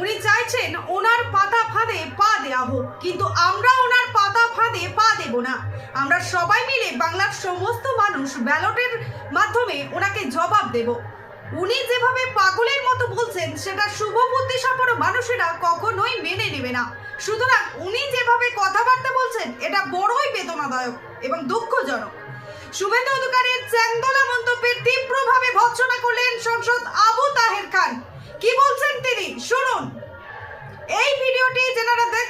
উনি চাইছেন ওনার পাতা ফাঁদে পা দেওয়া হোক, কিন্তু আমরা ওনার পাতা ফাঁদে পা দেব না। আমরা সবাই মিলে বাংলার সমস্ত মানুষ ব্যালটের মাধ্যমে ওনাকে জবাব দেব। উনি যেভাবে পাগলের মতো বলছেন, সেটা শুভ বুদ্ধি সম্পন্ন মানুষেরা কখনোই মেনে নেবে না। সুতরাং উনি যেভাবে কথাবার্তা বলছেন, এটা বড়ই বেদনাদায়ক এবং দুঃখজনক। শুভেন্দু অধিকারীর চ্যাংদোলা মন্তব্যের তীব্রভাবে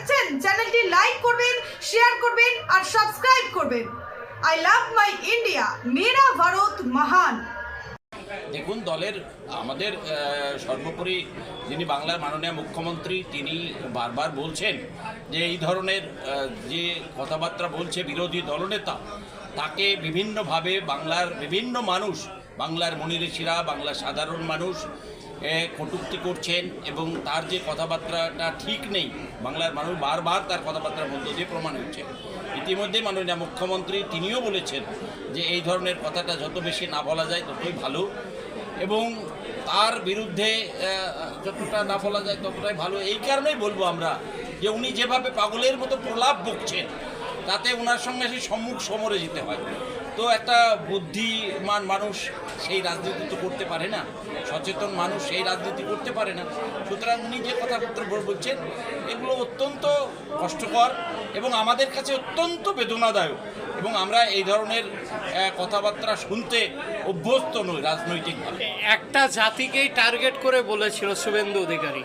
দেখছেন, চ্যানেলটি লাইক করবেন শেয়ার করবেন আর সাবস্ক্রাইব করবেন। আই লাভ মাই ইন্ডিয়া মেরা ভারত মহান দেখুন, দলের, আমাদের সর্বোপরি যিনি বাংলার মাননীয় মুখ্যমন্ত্রী, তিনি বারবার বলছেন যে এই ধরনের যে কথাবার্তা বলছে বিরোধী দলনেতা, তাকে বিভিন্নভাবে বাংলার বিভিন্ন মানুষ, বাংলার মনিঋষিরা, বাংলার সাধারণ মানুষ কটূক্তি করছেন এবং তার যে কথাবার্তাটা ঠিক নেই, বাংলার মানুষ বারবার তার কথাবার্তার মধ্য দিয়ে প্রমাণ হচ্ছে। ইতিমধ্যে মাননীয় মুখ্যমন্ত্রী তিনিও বলেছেন যে এই ধরনের কথাটা যত বেশি না বলা যায় ততই ভালো এবং তার বিরুদ্ধে যতটা না বলা যায় ততটাই ভালো। এই কারণেই বলব আমরা যে উনি যেভাবে পাগলের মতো প্রলাপ বকছেন, তাতে ওনার সঙ্গে সেই সম্মুখ সমরে যেতে হয়। তো একটা বুদ্ধিমান মানুষ সেই রাজনীতি তো করতে পারে না। সচেতন মানুষ সেই রাজনীতি করতে পারে না। সুতরাং উনি যে কথাবার্তা বলছেন, এগুলো অত্যন্ত কষ্টকর এবং আমাদের কাছে অত্যন্ত বেদনাদায়ক এবং আমরা এই ধরনের কথাবার্তা শুনতে অভ্যস্ত নই রাজনৈতিকভাবে। একটা জাতিকেই টার্গেট করে বলেছিল শুভেন্দু অধিকারী।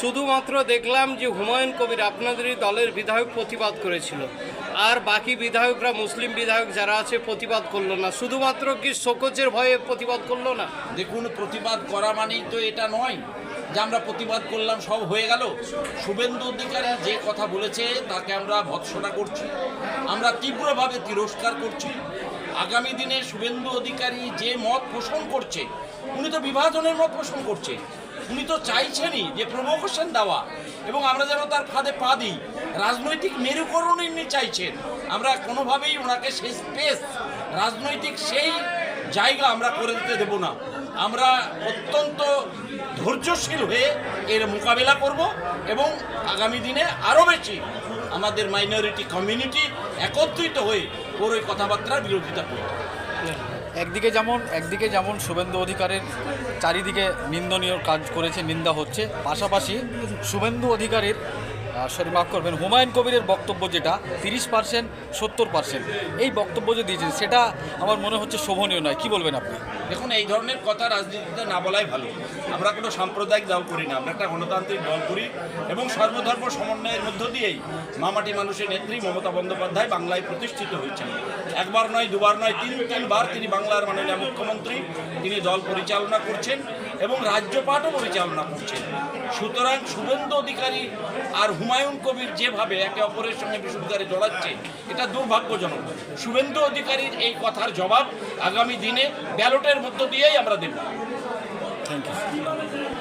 শুধুমাত্র দেখলাম যে হুমায়ুন কবির আপনাদেরই দলের বিধায়ক প্রতিবাদ করেছিল। আর বাকি বিধায়করা, মুসলিম বিধায়ক যারা আছে, প্রতিবাদ করল না। শুধুমাত্র কি শোকজের ভয়ে প্রতিবাদ করল না? দেখুন, প্রতিবাদ করা মানেই তো এটা নয় যে আমরা প্রতিবাদ করলাম, সব হয়ে গেল। শুভেন্দু অধিকারী যে কথা বলেছে, তাকে আমরা ভৎসনা করছি। আমরা তীব্রভাবে তিরস্কার করছি। আগামী দিনে শুভেন্দু অধিকারী যে মত পোষণ করছে, উনি তো বিভাজনের মত পোষণ করছে। উনি তো চাইছেনই যে প্রভোকেশন দেওয়া এবং আমরা যেন তার ফাঁদে পা দিই। রাজনৈতিক মেরুকরণ ইনি চাইছেন। আমরা কোনোভাবেই ওনাকে সেই স্পেস রাজনৈতিক সেই জায়গা আমরা করে দিতে দেব না। আমরা অত্যন্ত ধৈর্যশীল হয়ে এর মোকাবেলা করব এবং আগামী দিনে আরও বেশি আমাদের মাইনরিটি কমিউনিটি একত্রিত হয়ে ওর ওই কথাবার্তার বিরোধিতা করব। একদিকে যেমন একদিকে যেমন শুভেন্দু অধিকারের চারিদিকে নিন্দনীয় কাজ করেছে, নিন্দা হচ্ছে, পাশাপাশি শুভেন্দু অধিকারীর সরি, মাফ করবেন, হুমায়ুন কবিরের বক্তব্য যেটা, তিরিশ পার্সেন্ট, সত্তর পার্সেন্ট, এই বক্তব্য যে দিয়েছেন, সেটা আমার মনে হচ্ছে শোভনীয় নয়। কি বলবেন আপনি? দেখুন, এই ধরনের কথা রাজনীতিতে না বলাই ভালো। আমরা কোনো সাম্প্রদায়িক দল করি না, আমরা একটা গণতান্ত্রিক দল করি এবং সর্বধর্ম সমন্বয়ের মধ্য দিয়েই মামাটি মানুষের নেত্রী মমতা বন্দ্যোপাধ্যায় বাংলায় প্রতিষ্ঠিত হয়েছেন। একবার নয়, দুবার নয়, তিন, তিনবার তিনি বাংলার মাননীয় মুখ্যমন্ত্রী, তিনি দল পরিচালনা করছেন এবং রাজ্যপাটও পরিচালনা করছেন। সুতরাং শুভেন্দু অধিকারী আর হুমায়ুন কবির যেভাবে একে অপরের সঙ্গে বিশুদ্ধারে জড়াচ্ছে, এটা দুর্ভাগ্যজনক। শুভেন্দু অধিকারীর এই কথার জবাব আগামী দিনে ব্যালটের মধ্য দিয়েই আমরা দেব। Thank you